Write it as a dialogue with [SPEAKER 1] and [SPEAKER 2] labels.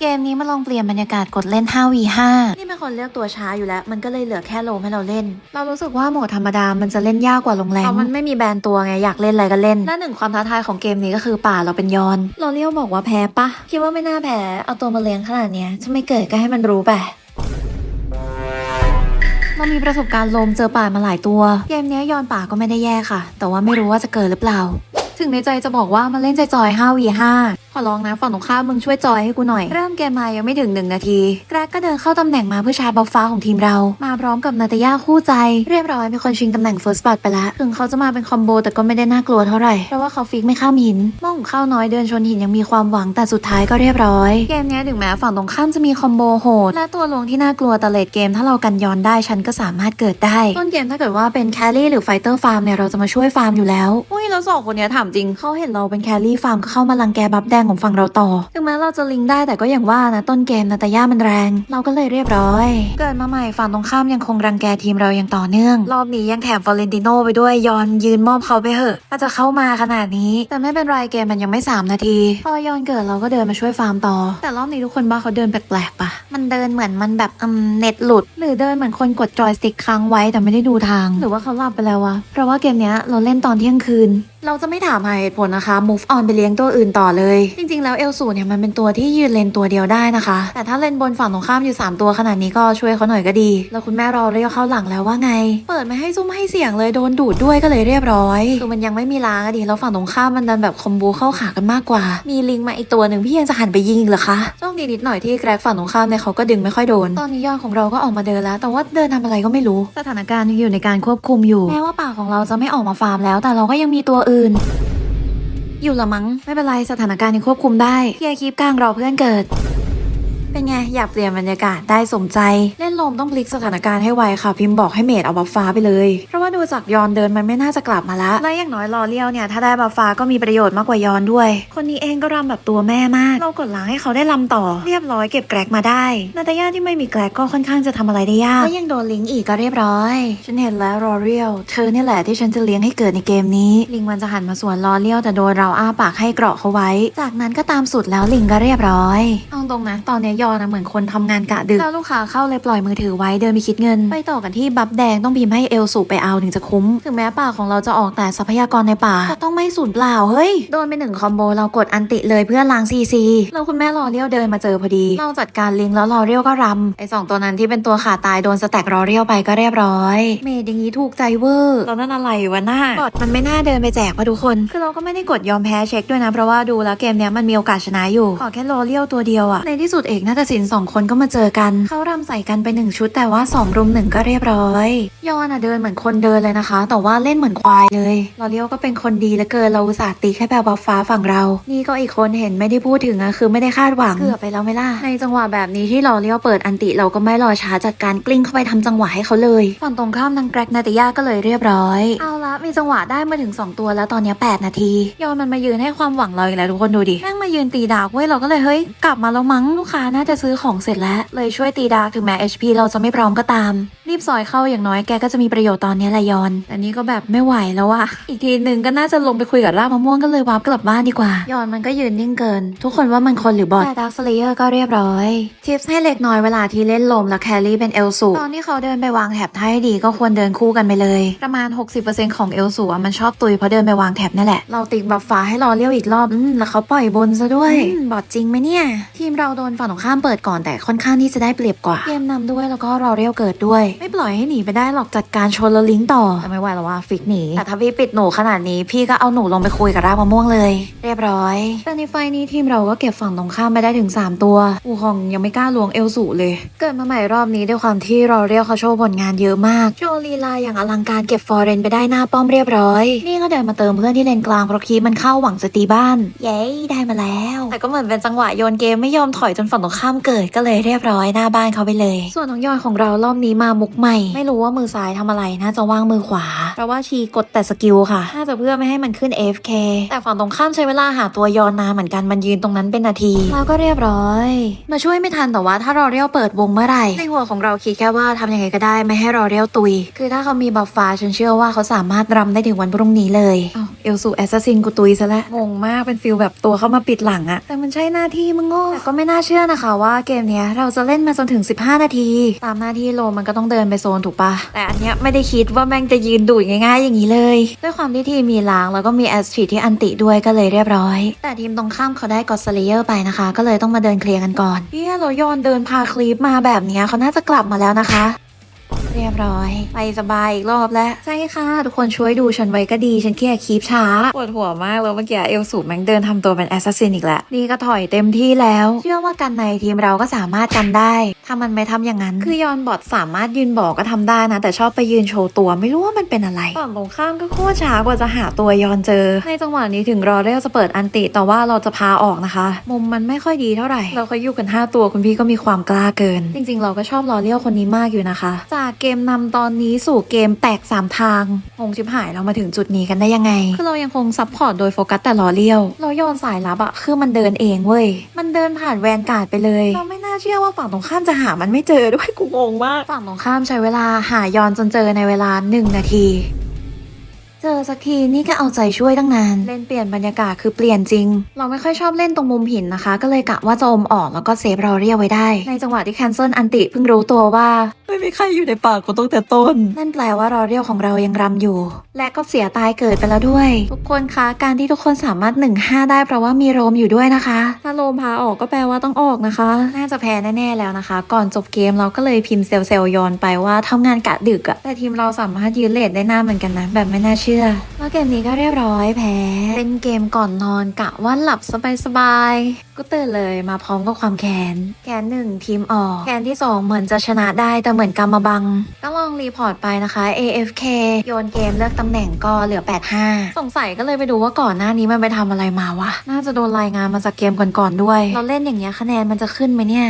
[SPEAKER 1] เกมนี้มาลองเปลี่ยนบรรยากาศกดเล่น 5v5 นี่เป็นคนเลือกตัวช้าอยู่แล้ว มันก็เลยเหลือแค่โลมให้เราเล่น เรารู้สึกว่าโหมดธรรมดา มันจะเล่นยากกว่าลงแรงเพราะมันไม่มีแบนตัวไง อยากเล่นอะไรก็เล่น และหนึ่งความท้าทายของเกมนี้ก็คือป่าเราเป็นยอน เราเรียวบอกว่าแพ้ปะ คิดว่าไม่น่าแพ้ เอาตัวมาเลี้ยงขนาดเนี้ยจะไม่เกิดก็ให้มันรู้ไปเรามีประสบการณ์ลมเจอป่ามาหลายตัว เกมเนี้ยยอนป่าก็ไม่ได้แย่ค่ะ แต่ว่าไม่รู้ว่าจะเกิดหรือเปล่า ถึงในใจจะบอกว่ามาเล่นใจจอยๆ 5v5 ข อร้องนะฝั่งตรงข้ามมึงช่วยจอยให้กูหน่อย เริ่มเกมมายังไม่ถึงหนึ่งนาที แกรกก็เดินเข้าตำแหน่งมาเพื่อชาร์จบัฟฟ้าของทีมเรา มาพร้อมกับนาตาย่าคู่ใจ เรียบร้อยมีคนชิงตำแหน่ง First Blood ไปแล้วถึงเขาจะมาเป็นคอมโบแต่ก็ไม่ได้น่ากลัวเท่าไหร่ เพราะว่าเขาฟิกไม่ข้ามหินม่องข้าวน้อยเดินชนหินยังมีความหวังแต่สุดท้ายก็เรียบร้อย เกมเนี้ยถึงแม้ฝั่งตรงข้ามจะมีคอมโบโหดและตัวลวงที่น่ากลัวแต่เลดเกมถ้าเรากันย้อนได้ฉันก็สามารถเกิดได้ต้นเกมถ้าเกิดว่าเป็นแครี่หรือไฟเตอร์ฟาร์มเนี่ยเราจะมาช่วยฟาร์มอยู่แล้วอุ้ยแล้วสองคนเนี้ยถามจริงเขาเห็นเราเป็นแครี่ฟาร์มก็เข้ามาลังแกบัฟแดงของฝั่งเราต่อ ถึงแม้เราจะลิงได้แต่ก็อย่างว่านะต้นเกมนาตาย่ามันแรง เราก็เลยเรียบร้อย เกิดมาใหม่ฝั่งตรงข้ามยังคงรังแกทีมเราอย่างต่อเนื่อง รอบนี้ยังแถมฟอเรนติโนไปด้วยยอนยืนมอบเขาไปเหอะถ้าจะเข้ามาขนาดนี้ แต่ไม่เป็นไรเกมมันยังไม่ 3 นาที พอยอนเกิดเราก็เดินมาช่วยฟาร์มต่อ แต่รอบนี้ทุกคนว่าเขาเดินแปลกๆปะมันเดินเหมือนมันแบบอืมเน็ตหลุด หรือเดินเหมือนคนกดจอยสติ๊กค้างไว้แต่ไม่ได้ดูทาง หรือว่าเขาหลับไปแล้ววะเพราะว่าเกมเนี้ยเราเล่นตอนเที่ยงคืน เราจะไม่ถามหาเหตุผลนะคะ move on ไปเลี้ยงตัวอื่นต่อเลยจริงๆ แล้วเอลสูเนี่ยมันเป็นตัวที่ยืนเลนตัวเดียวได้นะคะ แต่ถ้าเลนบนฝั่งตรงข้ามอยู่ 3 ตัวขนาดนี้ก็ช่วยเขาหน่อยก็ดี แล้วคุณแม่รอเรียกเข้าหลังแล้วว่าไง เปิดไม่ให้ซุ่มให้เสียงเลยโดนดูดด้วยก็เลยเรียบร้อยคือมันยังไม่มีล้างอะดิแล้วฝั่งตรงข้ามมันดันแบบคอมโบเข้าขากันมากกว่า มีลิงมาอีกตัวหนึ่งพี่ยังจะหันไปยิงอีกเหรอคะโชคดีนิดหน่อยที่แกรกฝั่งตรงข้ามเนี่ยเขาก็ดึงไม่ค่อยโดน ตอนนี้ยอดของเราก็ออกมาเดินแล้ว แต่ว่าเดินทำอะไรก็ไม่รู้ สถานการณ์ยังอยู่ในการควบคุมอยู่ แม้ว่าป่าของเราจะไม่ออกมาฟาร์มแล้ว แต่เราก็ยังมีตัวอื่น อยู่ละมั้ง ไม่เป็นไรสถานการณ์ยังควบคุมได้พี่อาคลิปกลางรอเพื่อนเกิด เป็นไง อยากเปลี่ยนบรรยากาศได้สมใจ เล่นลมต้องพลิกสถานการณ์ให้ไวค่ะ พิมพ์บอกให้เมดเอาบัฟฟ้าไปเลย เพราะว่าดูจากยอนเดินมันไม่น่าจะกลับมาละและอย่างน้อยรอเลี้ยวเนี่ยถ้าได้บัฟฟ้าก็มีประโยชน์มากกว่ายอนด้วย คนนี้เองก็รำแบบตัวแม่มาก เรากดล้างให้เขาได้ลำต่อ เรียบร้อยเก็บแกรกมาได้นาตาย่าที่ไม่มีแกรกก็ค่อนข้างจะทำอะไรได้ยากแล้วยังโดนลิงก์อีกก็เรียบร้อย ฉันเห็นแล้วรอเรียวเธอเนี่ยแหละที่ฉันจะเลี้ยงให้เกิดในเกมนี้ ลิงมันจะหันมาสวนรอเลี้ยวแต่โดนเราอ้าปากให้เกราะเขาไว้ จากนั้นก็ตามสุดแล้วลิงก็เรียบร้อยเอาตรงนะตอนนี้ยอนนะเหมือนคนทำงานกะดึกแล้วลูกค้าเข้าเลยปล่อยมือถือไว้เดินไปคิดเงิน ไปต่อกันที่บัฟแดงต้องพิมพ์ให้เอลสูไปเอาถึงจะคุ้ม ถึงแม้ป่าของเราจะออกแต่ทรัพยากรในป่าก็ต้องไม่สูญเปล่าเฮ้ยโดนไปหนึ่งคอมโบเรากดอันติเลยเพื่อล้างซีซีแล้วคุณแม่รอเลี้ยวเดินมาเจอพอดี เราจัดการลิงแล้วรอเลี้ยวก็รำไอสองตัวนั้นที่เป็นตัวขาตายโดนสแต็กรอเลี้ยวไปก็เรียบร้อย เมดอย่างนี้ถูกใจเวอร์แล้วนั่นอะไรวะหน้าบอดมันไม่น่าเดินไปแจกป่ะทุกคนคือเราก็ไม่ได้กดยอมแพ้เช็คด้วยนะเพราะว่าดูแล้วเกมเนี้ยมันมีโอกาสชนะอยู่ขอแค่รอเลี้ยวตัวเดียวอะในที่สุดเอกนาฏศิลป์สองคนก็มาเจอกัน เขารำใส่กันไปหนึ่งชุด แต่ว่าสองรุมหนึ่งก็เรียบร้อยยอนอะเดินเหมือนคนเดินเลยนะคะ แต่ว่าเล่นเหมือนควายเลยลอเลียวก็เป็นคนดีเหลือเกินเราอุตส่าห์ตีแค่แบบบัฟฟ้าฝั่งเรา นี่ก็อีกคนเห็นไม่ได้พูดถึงอะคือไม่ได้คาดหวังเกือบไปแล้วไม่ล่ะในจังหวะแบบนี้ที่ลอเลียวเปิดอันติเราก็ไม่รอช้าจัดการกลิ้งเข้าไปทำจังหวะให้เขาเลยฝั่งตรงข้ามนางแกรกนาตยาก็เลยเรียบร้อยเอา มีจังหวะได้มาถึง 2 ตัวแล้วตอนนี้ 8 นาที ยอนมันมายืนให้ความหวังเราอีกแล้วทุกคนดูดิแม่งมายืนตีดากเว้ยเราก็เลยเฮ้ยกลับมาแล้วมั้งลูกค้าน่าจะซื้อของเสร็จแล้ว เลยช่วยตีดากถึงแม้ HP เราจะไม่พร้อมก็ตาม รีบซอยเข้าอย่างน้อยแกก็จะมีประโยชน์ตอนนี้แหละยอน แต่นี่ก็แบบไม่ไหวแล้วอะอีกทีหนึ่งก็น่าจะลงไปคุยกับรากมะม่วงก็เลยวาร์ปกลับบ้านดีกว่า ยอนมันก็ยืนนิ่งเกิน ทุกคนว่ามันคนหรือบอทแต่ดาร์คสเลเยอร์ก็เรียบร้อยทิปส์ให้เล็กน้อยเวลาที่เล่นลมแล้วแครี่เป็นเอลสูตอนที่เขาเดินไปวางแถบให้ดีก็ควรเดินคู่กันไปเลย ประมาณ 60%ของเอลสูอะมันชอบตุยเพราะเดินไปวางแถบนั่นแหละเราติดบัฟฟ้าให้รอเลี้ยวอีกรอบอืมแล้วเขาปล่อยบนซะด้วยอืมบอทจริงไหมเนี่ยทีมเราโดนฝั่งตรงข้ามเปิดก่อนแต่ค่อนข้างที่จะได้เปรียบกว่าเกมนำด้วยแล้วก็รอเรียวเกิดด้วยไม่ปล่อยให้หนีไปได้หรอกจัดการชนแล้วลิงก์ต่อแต่ไม่ไหวแล้วว่าฟิกหนีแต่ถ้าพี่ปิดหนูขนาดนี้พี่ก็เอาหนูลงไปคุยกับรากมะม่วงเลย เรียบร้อยแต่ในไฟล์นี้ทีมเราก็เก็บฝั่งตรงข้ามไปได้ถึง 3 ตัว อูคองยังไม่กล้าลวงเอลสูเลย เกิดมาใหม่รอบนี้ด้วยความที่รอเรียวเขาโชว์ผลงานเยอะมากโชว์ลีลาอย่างอลังการเก็บฟอร์เรนไปได้หน้าป้อมเรียบร้อย นี่ก็เดินมาเติมเพื่อนที่เลนกลางเพราะคีบมันเข้าหวังจะตีบ้าน เย้ได้มาแล้ว แต่ก็เหมือนเป็นจังหวะโยนเกมไม่ยอมถอยจนฝั่งตรงข้ามเกิดก็เลยเรียบร้อยหน้าบ้านเขาไปเลย ส่วนน้องยอยของเรารอบนี้มามุกมุกใหม่ ไม่รู้ว่ามือซ้ายทำอะไรน่าจะว่างมือขวา เพราะว่าชีกดแต่สกิลค่ะ น่าจะเพื่อไม่ให้มันขึ้น AFK แต่ฝั่งตรงข้ามใช้เวลาหาตัวยอนนานเหมือนกันมันยืนตรงนั้นเป็นนาทีแล้วก็เรียบร้อย มาช่วยไม่ทันแต่ว่าถ้ารอเรียวเปิดวงเมื่อไหร่ในหัวของเราคิดแค่ว่าทำยังไงก็ได้ไม่ให้รอเรียวตุย คือถ้าเขามีบัฟฟ้าฉันเชื่อว่าเขาสามารถรำได้ถึงวันพรุ่งนี้เลยอ้าว เอลซูแอสซัสซินกูตุยซะแล้วงงมากเป็นฟิลแบบตัวเข้ามาปิดหลังอะแต่มันใช่หน้าที่มึงโง่แต่ก็ไม่น่าเชื่อนะคะว่าเกมเนี้ยเราจะเล่นมาจนถึง 15 นาที ตามหน้าที่โลมันก็ต้องเดินไปโซนถูกปะแต่อันเนี้ยไม่ได้คิดว่าแม่งจะยืนดูดง่ายๆอย่างนี้เลย ด้วยความที่ทีมมีล้างแล้วก็มีแอสตรีที่อันติด้วยก็เลยเรียบร้อย แต่ทีมตรงข้ามเขาได้กอดสเลเยอร์ไปนะคะ ก็เลยต้องมาเดินเคลียร์กันก่อนเฮียเรายอนเดินพาคลีปมาแบบเนี้ยเขาน่าจะกลับมาแล้วนะคะ เรียบร้อย ไปสบายอีกรอบแล้ว ใช่ค่ะ ทุกคนช่วยดูฉันไว้ก็ดี ฉันแค่คีบช้า ปวดหัวมากเลยเมื่อกี้เอลสูแม่งเดินทำตัวเป็นแอสซัสซินอีกแล้ว นี่ก็ถอยเต็มที่แล้ว เชื่อว่ากันในทีมเราก็สามารถกันได้ ถ้ามันไม่ทำอย่างนั้น คือยอนบอทสามารถยืนบอกก็ทำได้นะ แต่ชอบไปยืนโชว์ตัวไม่รู้ว่ามันเป็นอะไรฝั่งตรงข้ามก็โคตรช้ากว่าจะหาตัวยอนเจอ ในจังหวะนี้ถึงรอเรียวจะเปิดอันติแต่ว่าเราจะพาออกนะคะ มุมมันไม่ค่อยดีเท่าไหร่ เราเคยอยู่กันห้าตัวคุณพี่ก็มีความกล้าเกิน จริง ๆ เราก็ชอบรอเรียวคนนี้มากอยู่นะคะ จากเกมนำตอนนี้สู่เกมแตกสามทางงงชิบหายเรามาถึงจุดนี้กันได้ยังไง คือเรายังคงซับพอร์ตโดยโฟกัสแต่ล้อเลี้ยวเราโยนสายลับอะคือมันเดินเองเว้ย มันเดินผ่านแวนการ์ดไปเลย เราไม่น่าเชื่อว่าฝั่งตรงข้ามจะหามันไม่เจอด้วยกูงงมาก ฝั่งตรงข้ามใช้เวลาหายอนจนเจอในเวลาหนึ่งนาที เจอสักทีนี่ก็เอาใจช่วยตั้งนาน เล่นเปลี่ยนบรรยากาศคือเปลี่ยนจริง เราไม่ค่อยชอบเล่นตรงมุมหินนะคะ ก็เลยกะว่าจะอมออกแล้วก็เซฟรอเรียวไว้ได้ ในจังหวะที่แคนเซิลอันติเพิ่งรู้ตัวว่า ไม่มีใครอยู่ในปากกูตั้งแต่ต้น นั่นแปลว่ารอเรียวของเรายังรำอยู่ และก็เสียตายเกิดไปแล้วด้วย ทุกคนคะการที่ทุกคนสามารถ1นห้าได้เพราะว่ามีโรมอยู่ด้วยนะคะ ถ้าโรมพาออกก็แปลว่าต้องออกนะคะ น่าจะแพ้แน่ๆแล้วนะคะ ก่อนจบเกมเราก็เลยพิมพ์เซลล์เซลล์ยอนไปว่าทำงานกะดึกอะแต่ทีมเราสามารถยืนเลทได้หน้าเหมือนกันนะแบบไม่น่าเชื่อแล้วเกมนี้ก็เรียบร้อยแพ้เล่นเกมก่อนนอนกะว่าหลับสบายๆก็ตื่นเลยมาพร้อมกับความแค้นแค้นหนึ่งทีมออก แค้นที่สองเหมือนจะชนะได้แต่เหมือนกำมาบัง ก็ลองรีพอร์ตไปนะคะ AFK โยนเกมเลือกตำแหน่งก็เหลือ 85 สงสัยก็เลยไปดูว่าก่อนหน้านี้มันไปทำอะไรมาวะน่าจะโดนรายงานมาจากเกมก่อนๆด้วย เราเล่นอย่างเงี้ยคะแนนมันจะขึ้นไหมเนี่ย